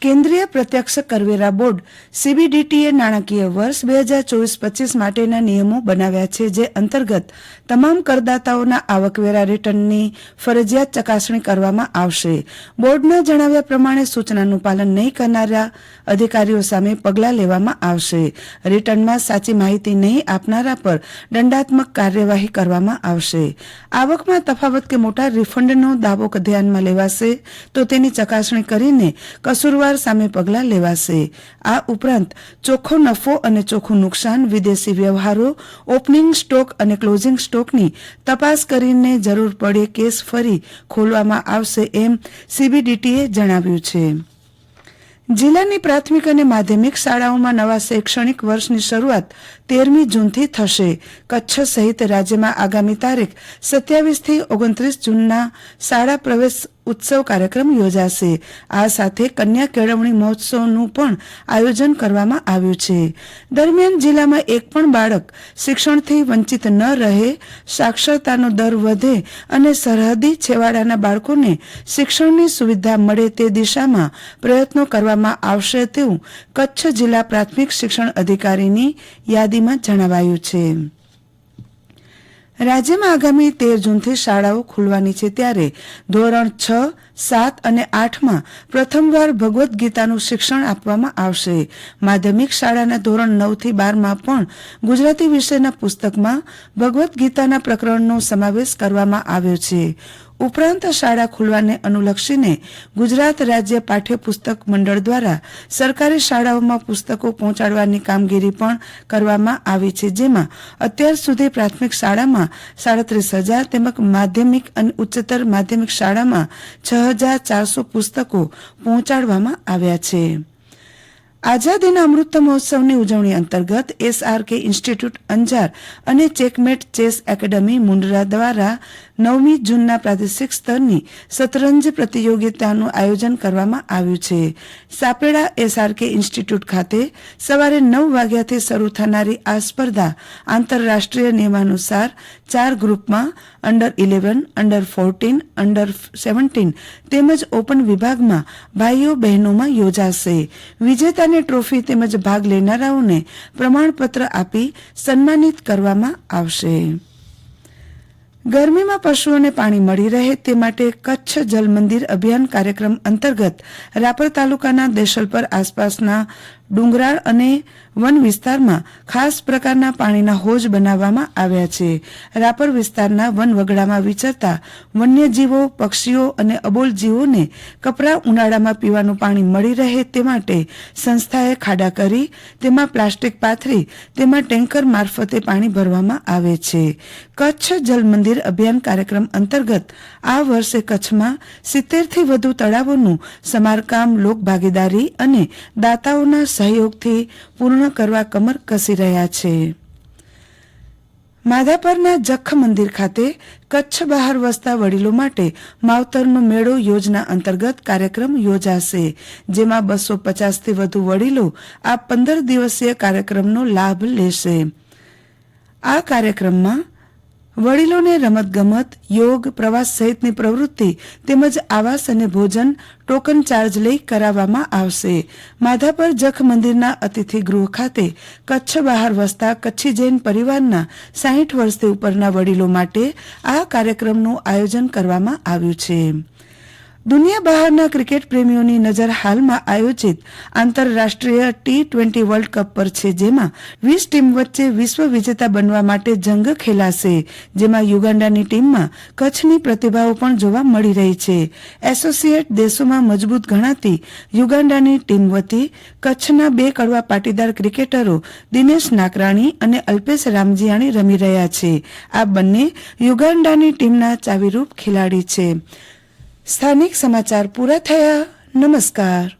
કેન્દ્રીય પ્રત્યક્ષ કરવેરા બોર્ડ સીબીડીટીએ નાણાકીય વર્ષ બે હજાર ચોવીસ પચીસ માટેના નિયમો બનાવ્યા છે, જે અંતર્ગત તમામ કરદાતાઓના આવકવેરા રિટર્નની ફરજિયાત ચકાસણી કરવામાં આવશે. બોર્ડના જણાવ્યા પ્રમાણે સૂચનાનું પાલન નહીં કરનારા અધિકારીઓ સામે પગલાં લેવામાં આવશે. રિટર્નમાં સાચી માહિતી નહીં આપનારા પર દંડાત્મક કાર્યવાહી કરવામાં આવશે. આવકમાં તફાવત કે મોટા રિફંડનો દાવો ધ્યાનમાં લેવાશે તો તેની ચકાસણી કરીને કસૂરવાર સામે પગલાં લેવાશે. આ ઉપરાંત ચોખ્ખો નફો અને ચોખ્ખું નુકસાન, વિદેશી વ્યવહારો, ઓપનિંગ સ્ટોક અને ક્લોઝિંગ સ્ટોકની તપાસ કરીને જરૂર પડે કેસ ફરી ખોલવામાં આવશે એમ સીબીડીટીએ જણાવ્યું છે. જિલ્લાની પ્રાથમિક અને માધ્યમિક શાળાઓમાં નવા શૈક્ષણિક વર્ષની શરૂઆત તેરમી જૂનથી થશે. કચ્છ સહિત રાજ્યમાં આગામી તારીખ સત્યાવીસથી ઓગણત્રીસ જૂનના શાળા પ્રવેશ ઉત્સવ કાર્યક્રમ યોજાશે. આ સાથે કન્યા કેળવણી મહોત્સવનું પણ આયોજન કરવામાં આવ્યું છે. દરમિયાન જિલ્લામાં એક પણ બાળક શિક્ષણથી વંચિત ન રહે, સાક્ષરતાનો દર વધે અને સરહદી છેવાડાના બાળકોને શિક્ષણની સુવિધા મળે તે દિશામાં પ્રયત્નો કરવામાં આવશે તેવું કચ્છ જિલ્લા પ્રાથમિક શિક્ષણ અધિકારીની યાદીમાં જણાવાયું છે. રાજ્યમાં આગામી તેર જૂનથી શાળાઓ ખુલવાની છે ત્યારે ધોરણ છ, સાત અને આઠમાં પ્રથમવાર ભગવદ્ ગીતાનું શિક્ષણ આપવામાં આવશે. માધ્યમિક શાળાના ધોરણ નવથી બારમાં પણ ગુજરાતી વિષયના પુસ્તકમાં ભગવદ્ ગીતાના પ્રકરણનો સમાવેશ કરવામાં આવ્યો છે. ઉપરાંત શાળા ખુલવાને અનુલક્ષીને ગુજરાત રાજ્ય પાઠ્યપુસ્તક મંડળ દ્વારા સરકારી શાળાઓમાં પુસ્તકો પહોંચાડવાની કામગીરી પણ કરવામાં આવી છે, જેમાં અત્યાર સુધી પ્રાથમિક શાળામાં સાડત્રીસ હજાર તેમજ માધ્યમિક અને ઉચ્ચતર માધ્યમિક શાળામાં છ હજાર ચારસો પુસ્તકો પહોંચાડવામાં આવ્યા છે. આઝાદીના અમૃત મહોત્સવની ઉજવણી અંતર્ગત એસઆરકે ઇન્સ્ટિટ્યૂટ અંજાર અને ચેકમેટ ચેસ એકેડમી મુન્દ્રા દ્વારા નવમી જૂનના પ્રાદેશિક સ્તરની શતરંજ પ્રતિયોગિતાનું આયોજન કરવામાં આવ્યું છે. સાપેડા એસઆરકે ઇન્સ્ટિટ્યૂટ ખાતે સવારે નવ વાગ્યાથી શરૂ થનારી આ સ્પર્ધા આંતરરાષ્ટ્રીય નિયમાનુસાર ચાર ગ્રુપમાં under eleven under fourteen under seventeen તેમજ ઓપન વિભાગમાં ભાઈઓ બહેનોમાં યોજાશે. વિજેતાને ટ્રોફી તેમજ ભાગ લેનારાઓને પ્રમાણપત્ર આપી સન્માનિત કરવામાં આવશે. ગરમીમાં પશુઓને પાણી મળી રહે તે માટે કચ્છ જલમંદિર અભિયાન કાર્યક્રમ અંતર્ગત રાપર તાલુકાના દેશલપર આસપાસના ડુંગરાળ અને વન વિસ્તારમાં ખાસ પ્રકારના પાણીના હોજ બનાવવામાં આવ્યા છે. રાપર વિસ્તારના વન વગડામાં વિચરતા વન્યજીવો, પક્ષીઓ અને અબોલ જીવોને કપરા ઉનાળામાં પીવાનું પાણી મળી રહે તે માટે સંસ્થાએ ખાડા કરી, તેમાં પ્લાસ્ટિક પાથરી, તેમાં ટેન્કર મારફતે પાણી ભરવામાં આવે છે. કચ્છ જલમંદિર અભિયાન કાર્યક્રમ અંતર્ગત આ વર્ષે કચ્છમાં સિત્તેરથી વધુ તળાવોનું સમારકામ, લોકભાગીદારી અને દાતાઓના સહયોગથી પૂર્ણ કરવા કમર કસી રહ્યા છે. માધાપરના જખ મંદિર ખાતે કચ્છ બહાર વસતા વડીલો માટે માવતરનો મેળો યોજના અંતર્ગત કાર્યક્રમ યોજાશે, જેમાં બસો પચાસથી વધુ વડીલો આ પંદર દિવસીય કાર્યક્રમનો લાભ લેશે. આ કાર્યક્રમમાં વડીલોને રમતગમત, યોગ, પ્રવાસ સહિતની પ્રવૃત્તિ તેમજ આવાસ અને ભોજન, ટોકન ચાર્જ લઈ કરાવવામાં આવશે. માધાપર જખ મંદિરના અતિથિ ગૃહ ખાતે કચ્છ બહાર વસતા કચ્છી જૈન પરિવારના સાહીઠ વર્ષથી ઉપરના વડીલો માટે આ કાર્યક્રમનું આયોજન કરવામાં આવ્યું છે. દુનિયા બહારના ક્રિકેટ પ્રેમીઓની નજર હાલમાં આયોજિત આંતરરાષ્ટ્રીય ટી ટ્વેન્ટી વર્લ્ડ કપ પર છે, જેમાં વીસ ટીમ વચ્ચે વિશ્વ વિજેતા બનવા માટે જંગ ખેલાશે, જેમાં યુગાન્ડાની ટીમમાં કચ્છની પ્રતિભાઓ પણ જોવા મળી રહી છે. એસોસિએટ દેશોમાં મજબૂત ગણાતી યુગાન્ડાની ટીમ વતી કચ્છના બે કડવા પાટીદાર ક્રિકેટરો દિનેશ નાકરાણી અને અલ્પેશ રામજીયાણી રમી રહ્યા છે. આ બંને યુગાન્ડાની ટીમના ચાવીરૂપ ખેલાડી છે. સ્થાનિક સમાચાર પૂરા થયા. નમસ્કાર.